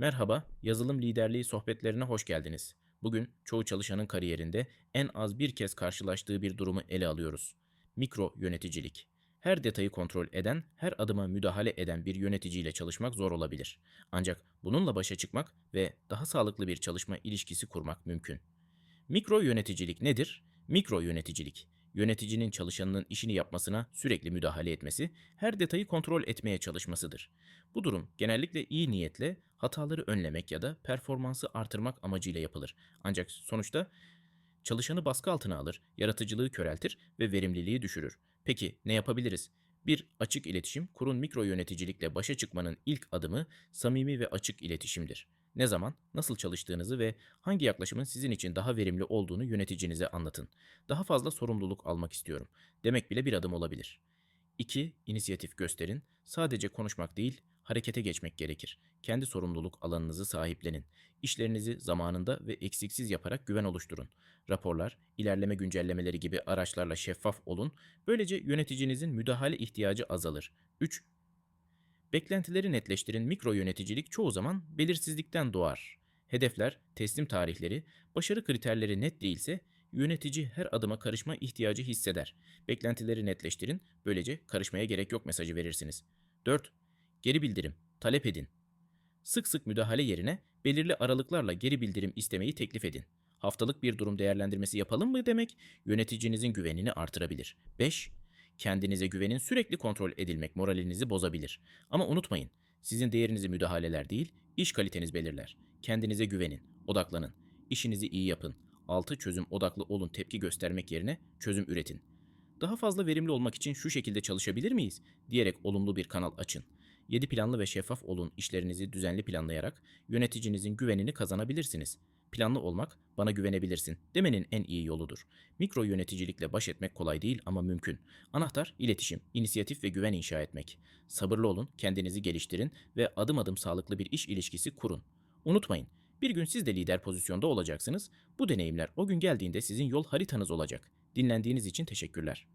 Merhaba, yazılım liderliği sohbetlerine hoş geldiniz. Bugün çoğu çalışanın kariyerinde en az bir kez karşılaştığı bir durumu ele alıyoruz. Mikro yöneticilik. Her detayı kontrol eden, her adıma müdahale eden bir yöneticiyle çalışmak zor olabilir. Ancak bununla başa çıkmak ve daha sağlıklı bir çalışma ilişkisi kurmak mümkün. Mikro yöneticilik nedir? Mikro yöneticilik, yöneticinin çalışanının işini yapmasına sürekli müdahale etmesi, her detayı kontrol etmeye çalışmasıdır. Bu durum genellikle iyi niyetle hataları önlemek ya da performansı artırmak amacıyla yapılır. Ancak sonuçta çalışanı baskı altına alır, yaratıcılığı köreltir ve verimliliği düşürür. Peki ne yapabiliriz? Bir açık iletişim, kurun mikro yöneticilikle başa çıkmanın ilk adımı samimi ve açık iletişimdir. Ne zaman, nasıl çalıştığınızı ve hangi yaklaşımın sizin için daha verimli olduğunu yöneticinize anlatın. Daha fazla sorumluluk almak istiyorum. Demek bile bir adım olabilir. 2. İnisiyatif gösterin. Sadece konuşmak değil, harekete geçmek gerekir. Kendi sorumluluk alanınızı sahiplenin. İşlerinizi zamanında ve eksiksiz yaparak güven oluşturun. Raporlar, ilerleme güncellemeleri gibi araçlarla şeffaf olun. Böylece yöneticinizin müdahale ihtiyacı azalır. 3. Beklentileri netleştirin. Mikro yöneticilik çoğu zaman belirsizlikten doğar. Hedefler, teslim tarihleri, başarı kriterleri net değilse yönetici her adıma karışma ihtiyacı hisseder. Beklentileri netleştirin. Böylece karışmaya gerek yok mesajı verirsiniz. 4. Geri bildirim. Talep edin. Sık sık müdahale yerine belirli aralıklarla geri bildirim istemeyi teklif edin. Haftalık bir durum değerlendirmesi yapalım mı demek yöneticinizin güvenini artırabilir. 5. Kendinize güvenin sürekli kontrol edilmek moralinizi bozabilir. Ama unutmayın, sizin değerinizi müdahaleler değil, iş kaliteniz belirler. Kendinize güvenin, odaklanın, işinizi iyi yapın. 6. Çözüm odaklı olun tepki göstermek yerine çözüm üretin. Daha fazla verimli olmak için şu şekilde çalışabilir miyiz? diyerek olumlu bir kanal açın. 7 planlı ve şeffaf olun işlerinizi düzenli planlayarak yöneticinizin güvenini kazanabilirsiniz. Planlı olmak, bana güvenebilirsin demenin en iyi yoludur. Mikro yöneticilikle baş etmek kolay değil ama mümkün. Anahtar iletişim, inisiyatif ve güven inşa etmek. Sabırlı olun, kendinizi geliştirin ve adım adım sağlıklı bir iş ilişkisi kurun. Unutmayın, bir gün siz de lider pozisyonda olacaksınız. Bu deneyimler o gün geldiğinde sizin yol haritanız olacak. Dinlendiğiniz için teşekkürler.